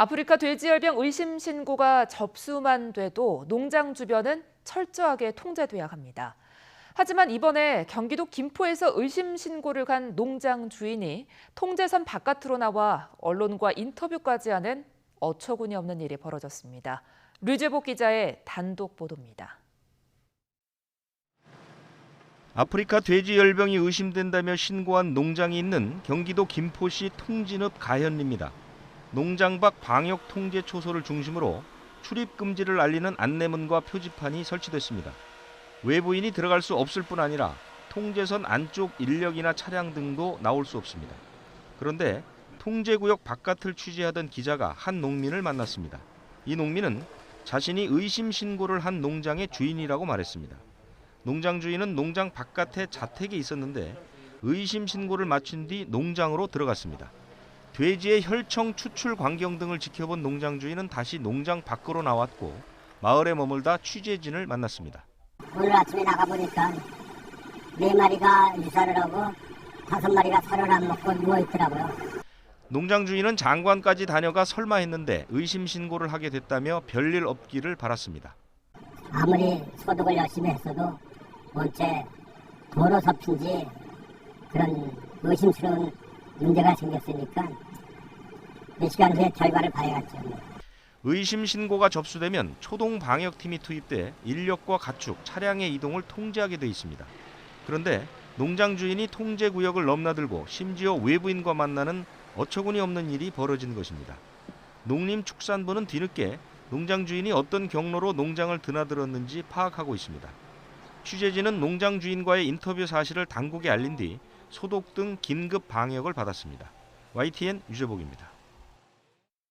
아프리카 돼지열병 의심 신고가 접수만 돼도 농장 주변은 철저하게 통제돼야 합니다. 하지만 이번에 경기도 김포에서 의심 신고를 간 농장 주인이 통제선 바깥으로 나와 언론과 인터뷰까지 하는 어처구니 없는 일이 벌어졌습니다. 류재복 기자의 단독 보도입니다. 아프리카 돼지 열병이 의심된다며 신고한 농장이 있는 경기도 김포시 통진읍 가현리입니다. 농장 밖 방역 통제 초소를 중심으로 출입 금지를 알리는 안내문과 표지판이 설치됐습니다. 외부인이 들어갈 수 없을 뿐 아니라 통제선 안쪽 인력이나 차량 등도 나올 수 없습니다. 그런데 통제구역 바깥을 취재하던 기자가 한 농민을 만났습니다. 이 농민은 자신이 의심 신고를 한 농장의 주인이라고 말했습니다. 농장 주인은 농장 바깥에 자택에 있었는데 의심 신고를 마친 뒤 농장으로 들어갔습니다. 돼지의 혈청 추출 광경 등을 지켜본 농장 주인은 다시 농장 밖으로 나왔고 마을에 머물다 취재진을 만났습니다. 오늘 아침에 나가보니까 네 마리가 유사를 하고 다섯 마리가 살을 안 먹고 누워있더라고요. 농장 주인은 장관까지 다녀가 설마 했는데 의심 신고를 하게 됐다며 별일 없기를 바랐습니다. 아무리 소독을 열심히 했어도 원체 도로 섭인지 그런 의심스러운 문제가 생겼으니까 몇 시간 후에 결과를 봐야겠죠. 의심 신고가 접수되면 초동 방역팀이 투입돼 인력과 가축, 차량의 이동을 통제하게 돼 있습니다. 그런데 농장 주인이 통제 구역을 넘나들고 심지어 외부인과 만나는 어처구니 없는 일이 벌어진 것입니다. 농림축산부는 뒤늦게 농장 주인이 어떤 경로로 농장을 드나들었는지 파악하고 있습니다. 취재진은 농장 주인과의 인터뷰 사실을 당국에 알린 뒤 소독 등 긴급 방역을 받았습니다. YTN 유재복입니다.